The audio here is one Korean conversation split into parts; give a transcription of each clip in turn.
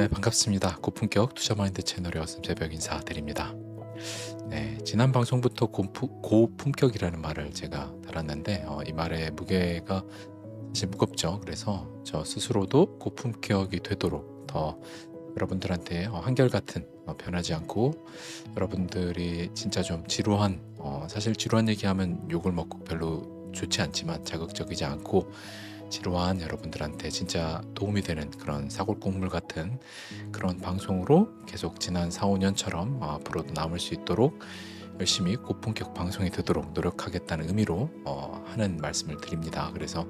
네, 반갑습니다. 고품격 투자 마인드 채널의 어슴 새벽 인사드립니다. 네, 지난 방송부터 고품, 고품격이라는 말을 제가 달았는데 어, 이 말의 무게가 사실 무겁죠. 그래서 저 스스로도 고품격이 되도록 더 여러분들한테 어, 한결같은 어, 변하지 않고 여러분들이 진짜 좀 지루한 어, 사실 지루한 얘기하면 욕을 먹고 별로 좋지 않지만 자극적이지 않고 지루한 여러분들한테 진짜 도움이 되는 그런 사골국물 같은 그런 방송으로 계속 지난 4, 5년처럼 앞으로도 남을 수 있도록 열심히 고품격 방송이 되도록 노력하겠다는 의미로 어, 하는 말씀을 드립니다. 그래서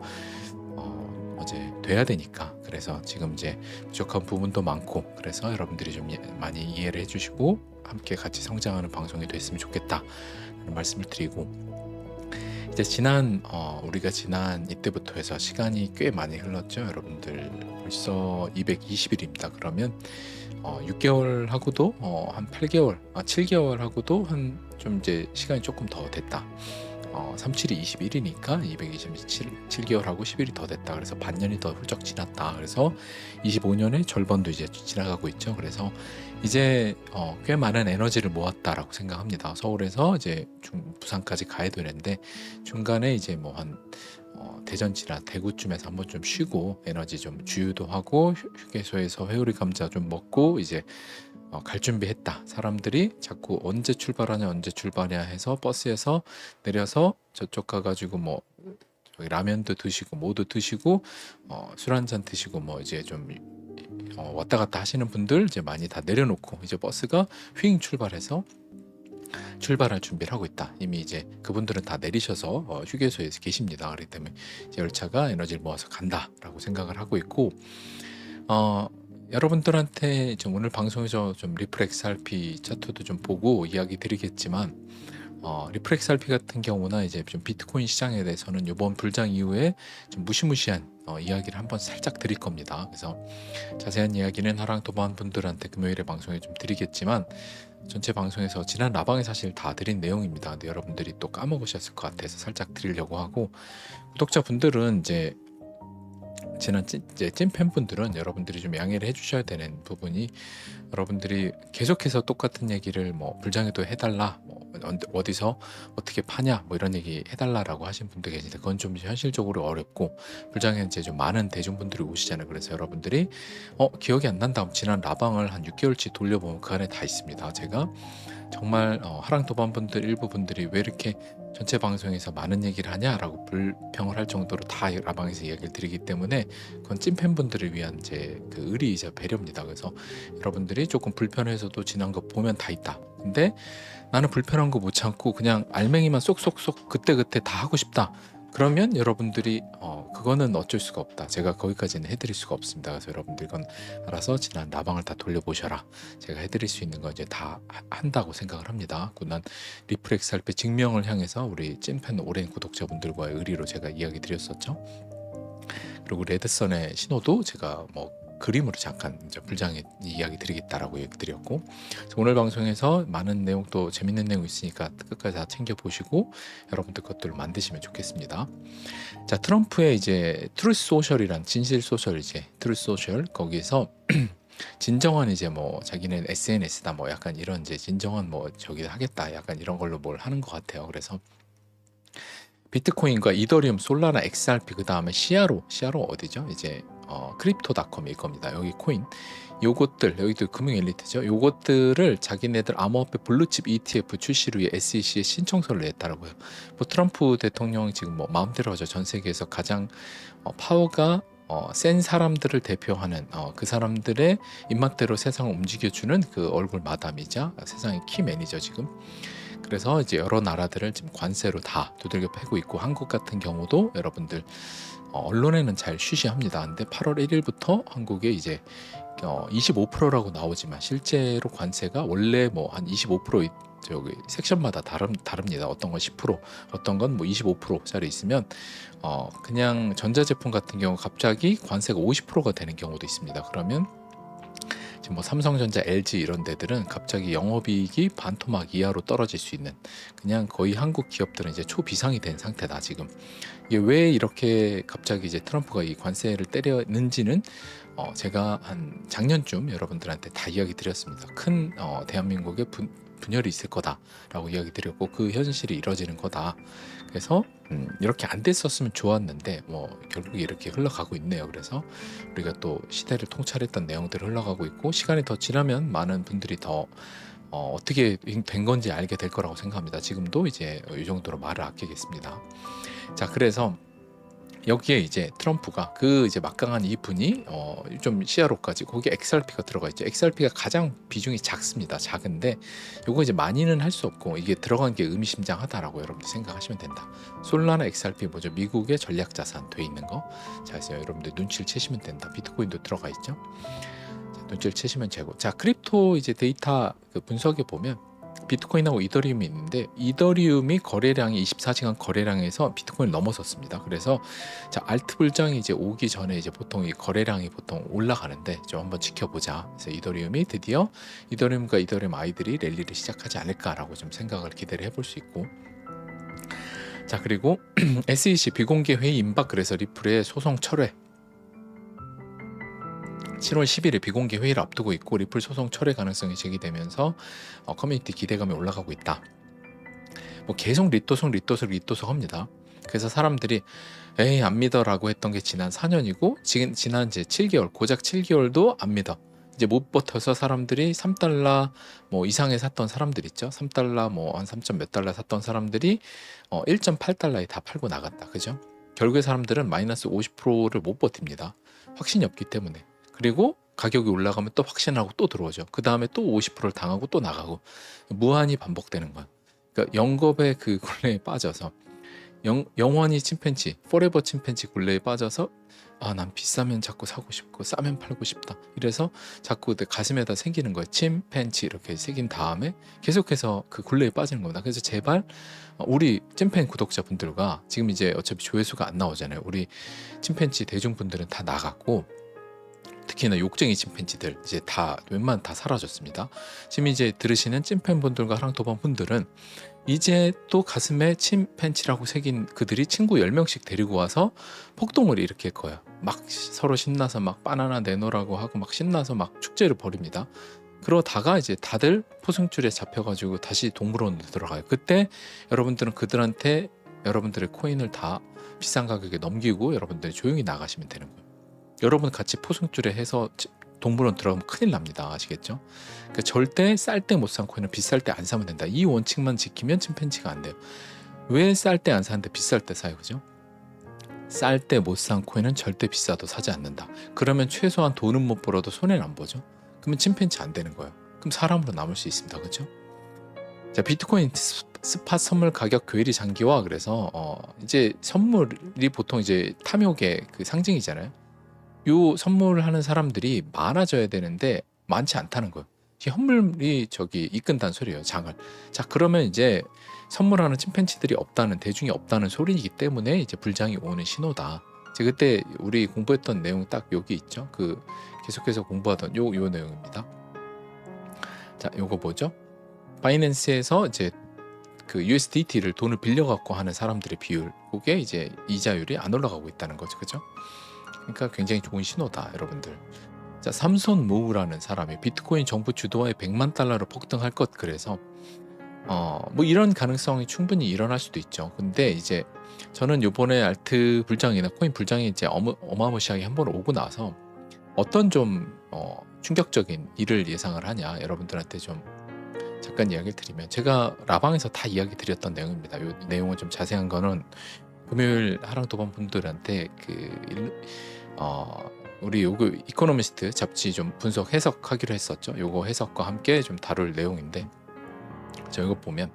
어, 어제 돼야 되니까 그래서 지금 이제 부족한 부분도 많고 그래서 여러분들이 좀 예- 많이 이해를 해주시고 함께 같이 성장하는 방송이 됐으면 좋겠다 는 말씀을 드리고 이제 지난 어, 우리가 지난 이때부터 해서 시간이 꽤 많이 흘렀죠 여러분들. 벌써 220일입니다. 그러면 어, 6개월 하고도 어, 한 8개월 아 7개월 하고도 한 좀 이제 시간이 조금 더 됐다 어, 37이 21이니까 227 7개월 하고 10일이 더 됐다. 그래서 반년이 더 훌쩍 지났다. 그래서 25년의 절반도 이제 지나가고 있죠. 그래서 이제 어, 꽤 많은 에너지를 모았다라고 생각합니다. 서울에서 이제 중, 부산까지 가야 되는데 중간에 이제 뭐한 어, 대전지나 대구쯤에서 한번 좀 쉬고 에너지 좀 주유도 하고 휴- 휴게소에서 회오리 감자 좀 먹고 이제 어, 갈 준비했다. 사람들이 자꾸 언제 출발하냐 언제 출발하냐 해서 버스에서 내려서 저쪽 가가지고 뭐 라면도 드시고 뭐도 드시고 어, 술 한 잔 드시고 뭐 이제 좀 어, 왔다 갔다 하시는 분들 이제 많이 다 내려놓고 이제 버스가 휙 출발해서 출발할 준비를 하고 있다. 이미 이제 그분들은 다 내리셔서 어, 휴게소에 계십니다. 그렇기 때문에 열차가 에너지를 모아서 간다라고 생각을 하고 있고 어, 여러분들한테 좀 오늘 방송에서 좀 리플렉스 RP 차트도 좀 보고 이야기 드리겠지만 어, 리플렉스 RP 같은 경우나 이제 좀 비트코인 시장에 대해서는 이번 불장 이후에 좀 무시무시한 어, 이야기를 한번 살짝 드릴 겁니다. 그래서 자세한 이야기는 하랑 도반 분들한테 금요일에 방송에 좀 드리겠지만 전체 방송에서 지난 라방에 사실 다 드린 내용입니다. 근데 여러분들이 또 까먹으셨을 것 같아서 살짝 드리려고 하고 구독자 분들은 이제 지난 찐, 이제 찐 팬분들은 여러분들이 좀 양해를 해주셔야 되는 부분이 여러분들이 계속해서 똑같은 얘기를 뭐 불장에도 해달라 뭐 언- 어디서 어떻게 파냐 뭐 이런 얘기 해달라라고 하신 분도 계신데 그건 좀 현실적으로 어렵고 불장에 이제 좀 많은 대중분들이 오시잖아요. 그래서 여러분들이 어 기억이 안 난다 지난 라방을 한 6개월치 돌려보면 그 안에 다 있습니다. 제가 정말 어, 하랑 도반분들 일부 분들이 왜 이렇게 전체 방송에서 많은 얘기를 하냐라고 불평을 할 정도로 다 라방에서 이야기를 드리기 때문에 그건 찐팬분들을 위한 제그 의리이자 배려입니다. 그래서 여러분들이 조금 불편해서도 지난 거 보면 다 있다. 근데 나는 불편한 거 못 참고 그냥 알맹이만 쏙쏙쏙 그때그때 다 하고 싶다. 그러면 여러분들이 어 그거는 어쩔 수가 없다. 제가 거기까지는 해드릴 수가 없습니다. 그래서 여러분들 이건 알아서 지난 라방을 다 돌려보셔라. 제가 해드릴 수 있는 거 이제 다 하- 한다고 생각을 합니다. 난 리프렉스 할때 증명을 향해서 우리 찐팬 오랜 구독자분들과의 의리로 제가 이야기 드렸었죠. 그리고 레드선의 신호도 제가 뭐 그림으로 잠깐 이제 불장에 이야기 드리겠다라고 드렸고 오늘 방송에서 많은 내용 또 재밌는 내용 있으니까 끝까지 다 챙겨 보시고 여러분들 것들을 만드시면 좋겠습니다. 자 트럼프의 이제 트루스 소셜이란 진실 소셜 이제 트루스 소셜 거기에서 진정한 이제 뭐 자기는 SNS다 뭐 약간 이런 이제 진정한 뭐 저기 하겠다 약간 이런 걸로 뭘 하는 것 같아요. 그래서 비트코인과 이더리움, 솔라나, XRP 그 다음에 시아로 시아로 어디죠? 이제 어, 크립토닷컴일 겁니다. 여기 코인 요것들 여기도 금융 엘리트죠. 요것들을 자기네들 암호화폐 블루칩 ETF 출시를 위해 SEC에 신청서를 냈다라고요. 뭐 트럼프 대통령이 지금 뭐 마음대로 하죠. 전 세계에서 가장 어, 파워가 어, 센 사람들을 대표하는 어, 그 사람들의 입맛대로 세상을 움직여주는 그 얼굴 마담이자 세상의 키 매니저 지금 그래서 이제 여러 나라들을 지금 관세로 다 두들겨 패고 있고 한국 같은 경우도 여러분들 어, 언론에는 잘 쉬쉬합니다. 근데 8월 1일부터 한국에 이제 어, 25%라고 나오지만 실제로 관세가 원래 뭐 한 25% 이- 저기 섹션마다 다릅 다릅니다. 어떤 건 10%, 어떤 건 뭐 25%짜리 있으면 어 그냥 전자제품 같은 경우 갑자기 관세가 50%가 되는 경우도 있습니다. 그러면 지금 뭐 삼성전자, LG 이런 데들은 갑자기 영업이익이 반토막 이하로 떨어질 수 있는 그냥 거의 한국 기업들은 이제 초비상이 된 상태다 지금 이게 왜 이렇게 갑자기 이제 트럼프가 이 관세를 때렸는지는 어, 제가 한 작년쯤 여러분들한테 다 이야기 드렸습니다. 큰 어, 대한민국의 분, 분열이 있을 거다라고 이야기 드렸고 그 현실이 이뤄지는 거다. 그래서 음, 이렇게 안 됐었으면 좋았는데 뭐 결국에 이렇게 흘러가고 있네요. 그래서 우리가 또 시대를 통찰했던 내용들을 흘러가고 있고 시간이 더 지나면 많은 분들이 더 어, 어떻게 된 건지 알게 될 거라고 생각합니다. 지금도 이제 이 정도로 말을 아끼겠습니다. 자, 그래서 여기에 이제 트럼프가 그 이제 막강한 이 분이 어, 좀 CRO까지 거기에 XRP가 들어가 있죠. XRP가 가장 비중이 작습니다. 작은데 요거 이제 많이는 할 수 없고 이게 들어간 게 의미심장하다라고 여러분들 생각하시면 된다. 솔라나 XRP 뭐죠? 미국의 전략 자산 돼 있는 거. 자, 그래서 여러분들 눈치를 채시면 된다. 비트코인도 들어가 있죠. 자, 눈치를 채시면 되고. 자, 크립토 이제 데이터 그 분석에 보면 비트코인하고 이더리움이 있는데 이더리움이 거래량이 24시간 거래량에서 비트코인을 넘어섰습니다. 그래서 자 알트 불장이 이제 오기 전에 이제 보통 이 거래량이 보통 올라가는데 좀 한번 지켜보자. 그래서 이더리움이 드디어 이더리움과 이더리움 아이들이 랠리를 시작하지 않을까라고 좀 생각을 기대를 해볼 수 있고. 자 그리고 SEC 비공개 회의 임박 그래서 리플의 소송 철회 7월 10일에 비공개 회의를 앞두고 있고 리플 소송 철회 가능성이 제기되면서 어, 커뮤니티 기대감이 올라가고 있다. 뭐 계속 리또성 리또성 리또성 합니다. 그래서 사람들이 에이 안 믿어라고 했던 게 지난 4년이고 지금 지난 이제 7개월 고작 7개월도 안 믿어. 이제 못 버텨서 사람들이 3달러 뭐 이상에 샀던 사람들 있죠. 3달러 뭐 한 3점 몇 달러 샀던 사람들이 어 1.8달러에 다 팔고 나갔다. 그죠? 결국에 사람들은 마이너스 50%를 못 버팁니다. 확신이 없기 때문에. 그리고 가격이 올라가면 또 확신하고 또 들어오죠. 그 다음에 또 50%를 당하고 또 나가고 무한히 반복되는 거야. 그러니까 영겁의 그 굴레에 빠져서 영, 영원히 침팬지, 포레버 침팬지 굴레에 빠져서 아, 난 비싸면 자꾸 사고 싶고 싸면 팔고 싶다. 이래서 자꾸 내 가슴에다 새기는 거예요. 침팬지 이렇게 새긴 다음에 계속해서 그 굴레에 빠지는 겁니다. 그래서 제발 어, 우리 찐팬 구독자분들과 지금 이제 어차피 조회수가 안 나오잖아요. 우리 침팬지 대중분들은 다 나갔고 특히나 욕쟁이 침팬지들 이제 다 웬만 다 사라졌습니다. 지금 이제 들으시는 찐팬분들과 하랑도반 분들은 이제 또 가슴에 침팬치라고 새긴 그들이 친구 10명씩 데리고 와서 폭동을 일으킬 거예요. 막 서로 신나서 막 바나나 내놓으라고 하고 막 신나서 막 축제를 벌입니다. 그러다가 이제 다들 포승줄에 잡혀가지고 다시 동물원으로 들어가요. 그때 여러분들은 그들한테 여러분들의 코인을 다 비싼 가격에 넘기고 여러분들이 조용히 나가시면 되는 거예요. 여러분 같이 포승줄에 해서 동물원 들어가면 큰일 납니다. 아시겠죠? 그러니까 절대 쌀 때못산 코인은 비쌀 때 안 사면 된다. 이 원칙만 지키면 침팬지가 안 돼요. 왜 쌀 때 안 사는데 비쌀 때 사요? 그죠? 쌀 때 못 산 코인은 절대 비싸도 사지 않는다. 그러면 최소한 돈은 못 벌어도 손해는 안 보죠. 그러면 침팬지 안 되는 거예요. 그럼 사람으로 남을 수 있습니다. 그죠? 자, 비트코인 스- 스팟 선물 가격 괴리 장기화 그래서 어, 이제 선물이 보통 이제 탐욕의 그 상징이잖아요. 요 선물하는 사람들이 많아져야 되는데 많지 않다는 거예요. 이 현물이 저기 이끈다는 소리예요. 장을. 자 그러면 이제 선물하는 침팬지들이 없다는 대중이 없다는 소리이기 때문에 이제 불장이 오는 신호다. 이제 그때 우리 공부했던 내용 딱 여기 있죠. 그 계속해서 공부하던 요 요 내용입니다. 자 요거 뭐죠? 바이낸스에서 이제 그 USDT를 돈을 빌려 갖고 하는 사람들의 비율 그게 이제 이자율이 안 올라가고 있다는 거죠. 그죠? 그러니까 굉장히 좋은 신호다, 여러분들. 자, 삼손 모우라는 사람이 비트코인 정부 주도하에 100만 달러로 폭등할 것 그래서 어, 뭐 이런 가능성이 충분히 일어날 수도 있죠. 근데 이제 저는 요번에 알트 불장이나 코인 불장이 이제 어마, 어마무시하게 한 번 오고 나서 어떤 좀 어, 충격적인 일을 예상을 하냐 여러분들한테 좀 잠깐 이야기를 드리면 제가 라방에서 다 이야기 드렸던 내용입니다. 요 내용은 좀 자세한 거는 금요일 하랑 도반 분들한테 그 일- 어, 우리 요거 이코노미스트 잡지 좀 분석 해석하기로 했었죠. 요거 해석과 함께 좀 다룰 내용인데 저 이거 보면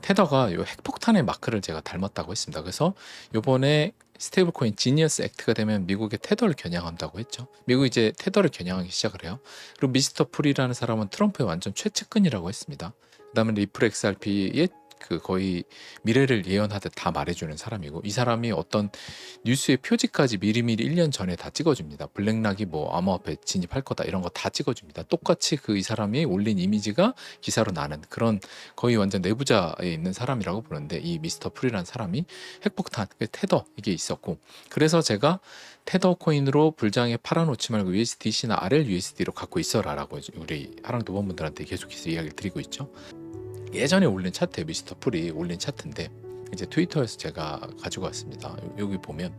테더가 요 핵폭탄의 마크를 제가 닮았다고 했습니다. 그래서 요번에 스테이블 코인 지니어스 액트가 되면 미국의 테더를 겨냥한다고 했죠. 미국이 이제 테더를 겨냥하기 시작을 해요. 그리고 미스터 풀이라는 사람은 트럼프의 완전 최측근이라고 했습니다. 그다음에 리플 XRP의 그 거의 미래를 예언하듯 다 말해주는 사람이고 이 사람이 어떤 뉴스의 표지까지 미리미리 1년 전에 다 찍어줍니다. 블랙락이 뭐 암호화폐 진입할 거다 이런 거 다 찍어줍니다. 똑같이 그 이 사람이 올린 이미지가 기사로 나는 그런 거의 완전 내부자에 있는 사람이라고 보는데 이 미스터 프리라는 사람이 핵폭탄, 그 테더 이게 있었고 그래서 제가 테더 코인으로 불장에 팔아놓지 말고 USDC나 RLUSD로 갖고 있어라라고 우리 하랑 도번분들한테 계속해서 이야기를 드리고 있죠. 예전에 올린 차트 미스터 풀이 올린 차트인데 이제 트위터에서 제가 가지고 왔습니다. 여기 보면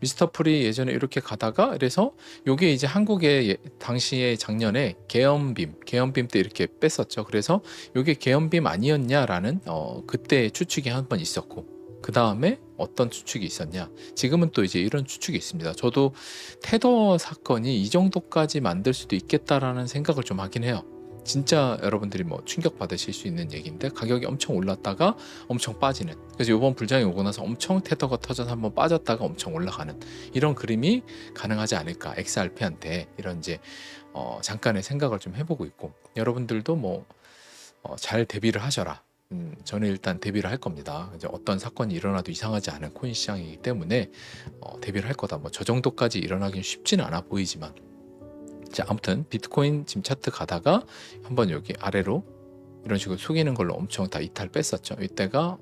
미스터 풀이 예전에 이렇게 가다가 그래서 요게 이제 한국의 예- 당시에 작년에 계엄빔 계엄빔 때 이렇게 뺐었죠. 그래서 요게 계엄빔 아니었냐라는 어 그때 추측이 한 번 있었고 그 다음에 어떤 추측이 있었냐? 지금은 또 이제 이런 추측이 있습니다. 저도 테더 사건이 이 정도까지 만들 수도 있겠다라는 생각을 좀 하긴 해요. 진짜 여러분들이 뭐 충격 받으실 수 있는 얘기인데 가격이 엄청 올랐다가 엄청 빠지는 그래서 이번 불장이 오고 나서 엄청 테더가 터져서 한번 빠졌다가 엄청 올라가는 이런 그림이 가능하지 않을까 XRP한테 이런 이제 어 잠깐의 생각을 좀 해보고 있고 여러분들도 뭐 어, 잘 대비를 하셔라. 음, 저는 일단 대비를 할 겁니다. 이제 어떤 사건이 일어나도 이상하지 않은 코인 시장이기 때문에 어, 대비를 할 거다. 뭐 저 정도까지 일어나긴 쉽지는 않아 보이지만 자 아무튼 비트코인 지금 차트 가다가 한번 여기 아래로 이런 식으로 속이는 걸로 엄청 다 이탈 뺐었죠. 이때가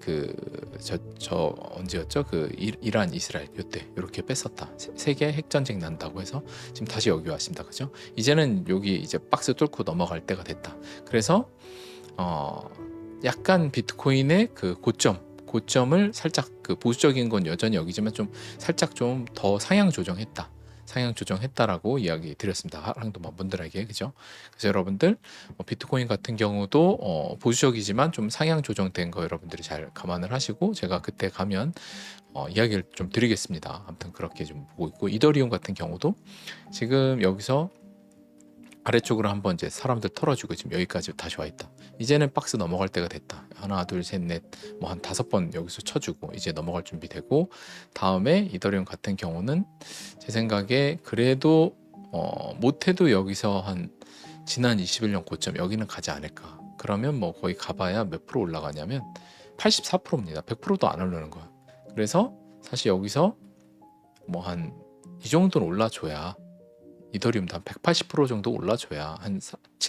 그저저 언제였죠? 그 이- 이란 이스라엘 이때 이렇게 뺐었다. 세- 세계 핵 전쟁 난다고 해서 지금 다시 여기 왔습니다. 그죠? 이제는 여기 이제 박스 뚫고 넘어갈 때가 됐다. 그래서 어 약간 비트코인의 그 고점 고점을 살짝 그 보수적인 건 여전히 여기지만 좀 살짝 좀 더 상향 조정했다. 상향 조정했다라고 이야기 드렸습니다. 하랑도만 분들에게 그죠? 그래서 여러분들 어, 비트코인 같은 경우도 어, 보수적이지만 좀 상향 조정된 거 여러분들이 잘 감안을 하시고 제가 그때 가면 어, 이야기를 좀 드리겠습니다. 아무튼 그렇게 좀 보고 있고 이더리움 같은 경우도 지금 여기서 아래쪽으로 한번 이제 사람들 털어주고 지금 여기까지 다시 와 있다. 이제는 박스 넘어갈 때가 됐다. 하나, 둘, 셋, 넷, 뭐 한 다섯 번 여기서 쳐주고 이제 넘어갈 준비 되고 다음에 이더리움 같은 경우는 제 생각에 그래도 어, 못해도 여기서 한 지난 21년 고점 여기는 가지 않을까. 그러면 뭐 거의 가봐야 몇 프로 올라가냐면 84%입니다. 100%도 안 오르는 거야. 그래서 사실 여기서 뭐 한 이 정도는 올라줘야 이더리움도 한 180% 정도 올라줘야 한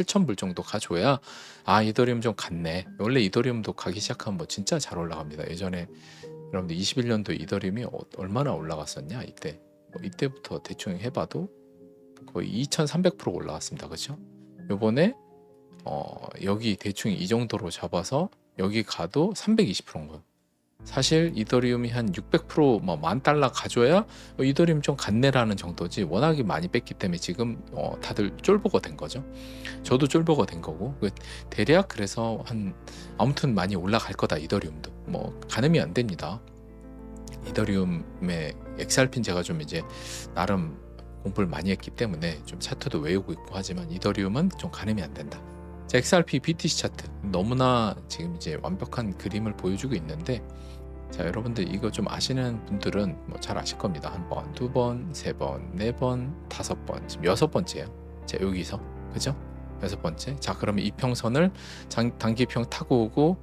7,000불 정도 가줘야 아 이더리움 좀 갔네. 원래 이더리움도 가기 시작하면 뭐 진짜 잘 올라갑니다. 예전에 여러분들 21년도 이더리움이 어- 얼마나 올라갔었냐 이때 뭐 이때부터 대충 해봐도 거의 2,300% 올라갔습니다. 그렇죠? 요번에 어 여기 대충 이 정도로 잡아서 여기 가도 320%인 거예요. 사실 이더리움이 한 600%뭐 만 달러 가줘야 어, 이더리움 좀 갔네라는 정도지 워낙에 많이 뺐기 때문에 지금 어, 다들 쫄보가 된 거죠. 저도 쫄보가 된 거고 그 대략 그래서 한 아무튼 많이 올라갈 거다 이더리움도 뭐 가늠이 안 됩니다. 이더리움의 XRP는 제가 좀 이제 나름 공부를 많이 했기 때문에 좀 차트도 외우고 있고 하지만 이더리움은 좀 가늠이 안 된다. 자, XRP BTC 차트 너무나 지금 이제 완벽한 그림을 보여주고 있는데 자 여러분들 이거 좀 아시는 분들은 뭐 잘 아실 겁니다. 한 번, 두 번, 세 번, 네 번, 다섯 번, 지금 여섯 번째예요. 자 여기서 그죠? 여섯 번째. 자 그러면 이 평선을 장, 단기평 타고 오고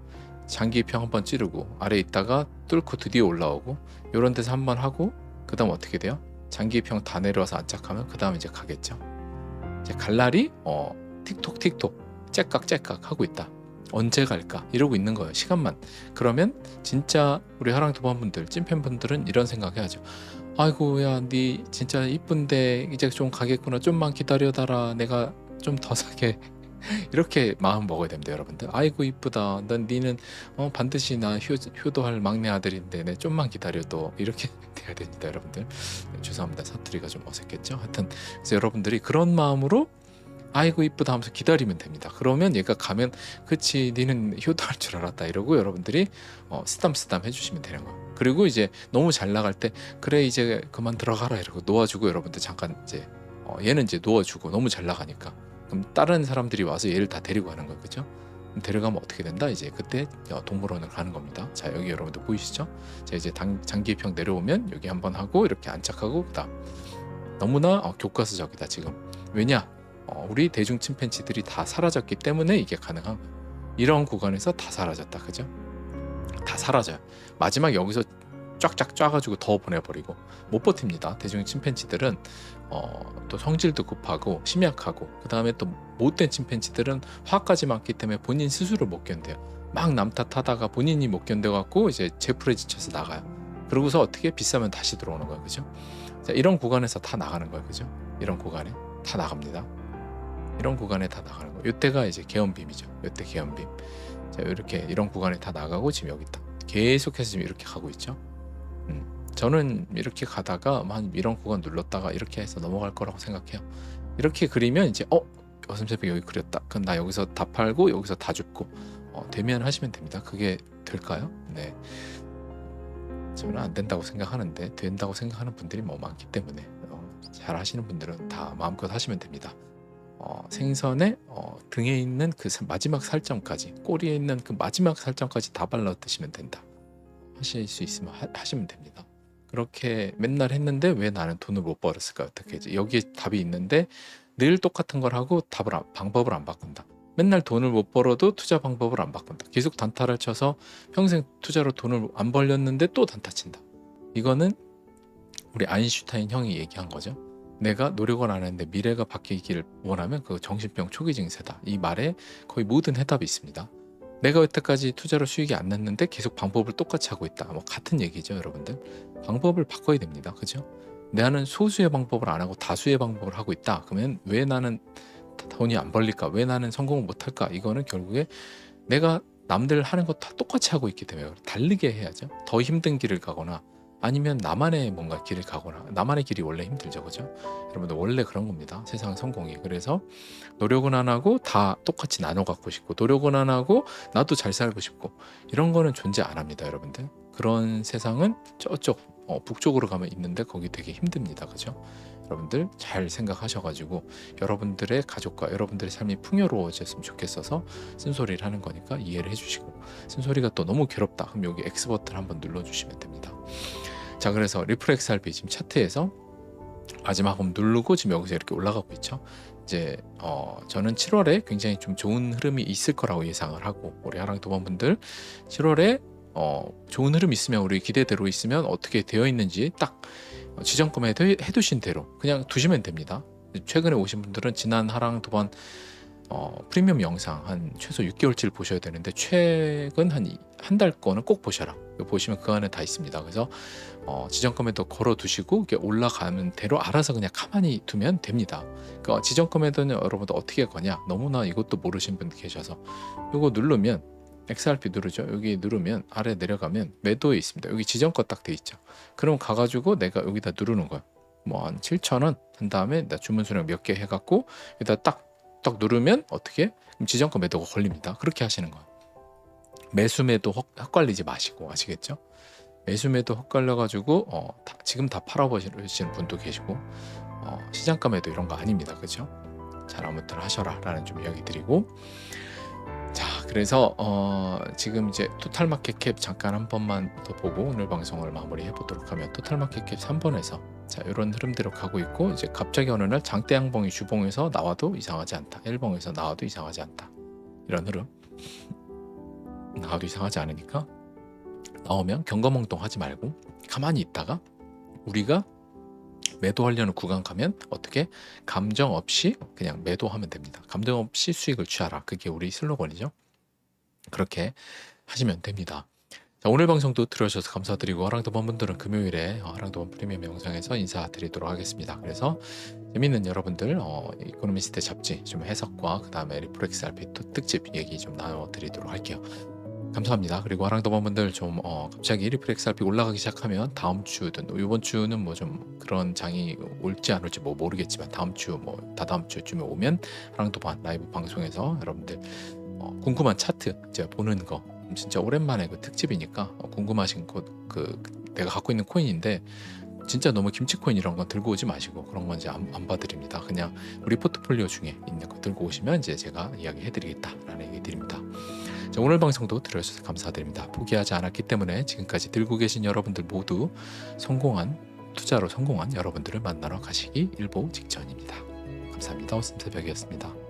장기평 한번 찌르고 아래 있다가 뚫고 드디어 올라오고 이런 데서 한번 하고 그다음 어떻게 돼요? 장기평 다 내려와서 안착하면 그다음 이제 가겠죠. 이제 갈 날이 어 틱톡 틱톡 째깍 째깍 하고 있다. 언제 갈까 이러고 있는 거예요. 시간만. 그러면 진짜 우리 하랑 도반분들 찐팬분들은 이런 생각해야죠. 아이고 야 네 진짜 이쁜데 이제 좀 가겠구나. 좀만 기다려다라. 내가 좀 더 사게. 이렇게 마음 먹어야 됩니다, 여러분들. 아이고 이쁘다. 난 니는 어, 반드시 나 효, 효도할 막내 아들인데 내 좀만 기다려도 이렇게 돼야 됩니다, 여러분들. 네, 죄송합니다. 사투리가 좀 어색했죠. 하여튼 그래서 여러분들이 그런 마음으로 아이고 이쁘다 하면서 기다리면 됩니다. 그러면 얘가 가면 그치 니는 효도할 줄 알았다 이러고 여러분들이 어, 쓰담쓰담 해주시면 되는 거예요. 그리고 이제 너무 잘 나갈 때 그래 이제 그만 들어가라 이러고 놓아주고 여러분들 잠깐 이제 어, 얘는 이제 놓아주고 너무 잘 나가니까 그럼 다른 사람들이 와서 얘를 다 데리고 가는 거예요, 그죠? 데려가면 어떻게 된다? 이제 그때 어, 동물원을 가는 겁니다. 자 여기 여러분들 보이시죠? 자 이제 당, 장기평 내려오면 여기 한번 하고 이렇게 안착하고 그다음 너무나 어, 교과서적이다 지금 왜냐? 어, 우리 대중 침팬지들이 다 사라졌기 때문에 이게 가능한. 이런 구간에서 다 사라졌다. 그죠? 다 사라져요. 마지막 여기서 쫙쫙 쫙가지고 더 보내버리고 못 버팁니다. 대중 침팬지들은 어, 또 성질도 급하고 심약하고 그 다음에 또 못된 침팬지들은 화까지 많기 때문에 본인 스스로 못 견뎌요. 막 남 탓하다가 본인이 못 견뎌갖고 이제 제풀에 지쳐서 나가요. 그러고서 어떻게 비싸면 다시 들어오는 거예요, 그죠? 자, 이런 구간에서 다 나가는 거예요, 그죠? 이런 구간에 다 나갑니다. 이런 구간에 다 나가는 거예요. 이때가 이제 개연빔이죠. 이때 개연빔. 자, 이렇게 이런 구간에 다 나가고 지금 여기 있다. 계속해서 지금 이렇게 가고 있죠. 음, 저는 이렇게 가다가 한 이런 구간 눌렀다가 이렇게 해서 넘어갈 거라고 생각해요. 이렇게 그리면 이제 어 어슴새벽 여기 그렸다. 그럼 나 여기서 다 팔고 여기서 다 죽고 어, 되면 하시면 됩니다. 그게 될까요? 네. 저는 안 된다고 생각하는데 된다고 생각하는 분들이 뭐 많기 때문에 어, 잘 하시는 분들은 다 마음껏 하시면 됩니다. 어, 생선의 어, 등에 있는 그 사- 마지막 살점까지 꼬리에 있는 그 마지막 살점까지 다 발라 드시면 된다. 하실 수 있으면 하, 시면 됩니다. 그렇게 맨날 했는데 왜 나는 돈을 못 벌었을까 어떻게 이제 여기에 답이 있는데 늘 똑같은 걸 하고 답을 안- 방법을 안 바꾼다. 맨날 돈을 못 벌어도 투자 방법을 안 바꾼다. 계속 단타를 쳐서 평생 투자로 돈을 안 벌렸는데 또 단타 친다. 이거는 우리 아인슈타인 형이 얘기한 거죠. 내가 노력을 안 했는데 미래가 바뀌기를 원하면 그 정신병 초기 증세다. 이 말에 거의 모든 해답이 있습니다. 내가 여태까지 투자로 수익이 안 났는데 계속 방법을 똑같이 하고 있다. 뭐 같은 얘기죠, 여러분들. 방법을 바꿔야 됩니다. 그죠? 나는 소수의 방법을 안 하고 다수의 방법을 하고 있다. 그러면 왜 나는 돈이 안 벌릴까? 왜 나는 성공을 못 할까? 이거는 결국에 내가 남들 하는 거다 똑같이 하고 있기 때문에 다르게 해야죠. 더 힘든 길을 가거나 아니면 나만의 뭔가 길을 가거나 나만의 길이 원래 힘들죠, 그죠? 여러분들 원래 그런 겁니다. 세상 성공이 그래서 노력은 안 하고 다 똑같이 나눠 갖고 싶고 노력은 안 하고 나도 잘 살고 싶고 이런 거는 존재 안 합니다, 여러분들. 그런 세상은 저쪽 어, 북쪽으로 가면 있는데 거기 되게 힘듭니다, 그죠? 여러분들 잘 생각하셔가지고 여러분들의 가족과 여러분들의 삶이 풍요로워졌으면 좋겠어서 쓴소리를 하는 거니까 이해를 해주시고 쓴소리가 또 너무 괴롭다 그럼 여기 X 버튼 한번 눌러주시면 됩니다. 자 그래서 리플렉스 RP 지금 차트에서 마지막 한번 누르고 지금 여기서 이렇게 올라가고 있죠. 이제 어 저는 7월에 굉장히 좀 좋은 흐름이 있을 거라고 예상을 하고 우리 하랑 도반분들 7월에 어 좋은 흐름 있으면 우리 기대대로 있으면 어떻게 되어 있는지 딱 지정검에 해두- 해두신 대로 그냥 두시면 됩니다. 최근에 오신 분들은 지난 하랑 도반 어, 프리미엄 영상 한 최소 6개월치를 보셔야 되는데 최근 한 한 달 거는 꼭 보셔라. 보시면 그 안에 다 있습니다. 그래서 어, 지정검에도 걸어 두시고 올라가는 대로 알아서 그냥 가만히 두면 됩니다. 그 지정검에도는 여러분들 어떻게 거냐? 너무나 이것도 모르신 분 계셔서 이거 누르면 XRP 누르죠. 여기 누르면 아래 내려가면 매도에 있습니다. 여기 지정 거 딱 돼 있죠. 그럼 가가지고 내가 여기다 누르는 거야. 뭐한 7천 원한 다음에 나 주문 수량 몇 개 해갖고 여기다 딱 딱 누르면 어떻게? 지정거 매도가 걸립니다. 그렇게 하시는 거예요. 매수 매도 헛, 헛갈리지 마시고 아시겠죠? 매수 매도 헛갈려 가지고 어, 다- 지금 다 팔아버리시는 분도 계시고 어, 시장가 매도 이런 거 아닙니다. 그죠? 잘 아무튼 하셔라라는 좀 이야기 드리고 자 그래서 어, 지금 이제 토탈 마켓 캡 잠깐 한 번만 더 보고 오늘 방송을 마무리해 보도록 하면 토탈 마켓 캡 3번에서 자 이런 흐름대로 가고 있고 이제 갑자기 어느 날 장대 양봉이 주봉에서 나와도 이상하지 않다 1봉에서 나와도 이상하지 않다 이런 흐름 나와도 이상하지 않으니까 나오면 경거멍동 하지 말고 가만히 있다가 우리가 매도하려는 구간 가면 어떻게 감정 없이 그냥 매도하면 됩니다. 감정 없이 수익을 취하라. 그게 우리 슬로건이죠. 그렇게 하시면 됩니다. 자, 오늘 방송도 들어주셔서 감사드리고 하랑도반 분들은 금요일에 어, 하랑도반 프리미엄 영상에서 인사드리도록 하겠습니다. 그래서 재밌는 여러분들 어, 이코노미스트 잡지 좀 해석과 그 다음에 리프렉스 RP 특집 얘기 좀 나눠드리도록 할게요. 감사합니다. 그리고 하랑도반 분들 좀 어, 갑자기 리프렉스 RP 올라가기 시작하면 다음 주든 이번 주는 뭐 좀 그런 장이 올지 안 올지 뭐 모르겠지만 다음 주 뭐 다다음 주쯤에 오면 하랑도반 라이브 방송에서 여러분들 어, 궁금한 차트 이제 보는 거 진짜 오랜만에 그 특집이니까 어, 궁금하신 것그 내가 갖고 있는 코인인데 진짜 너무 김치 코인 이런 건 들고 오지 마시고 그런 건 이제 안, 안 봐드립니다. 그냥 우리 포트폴리오 중에 있는 거 들고 오시면 이제 제가 이야기해드리겠다라는 얘기 드립니다. 자, 오늘 방송도 들어주셔서 감사드립니다. 포기하지 않았기 때문에 지금까지 들고 계신 여러분들 모두 성공한 투자로 성공한 여러분들을 만나러 가시기 일보 직전입니다. 감사합니다. 오순 새벽이었습니다.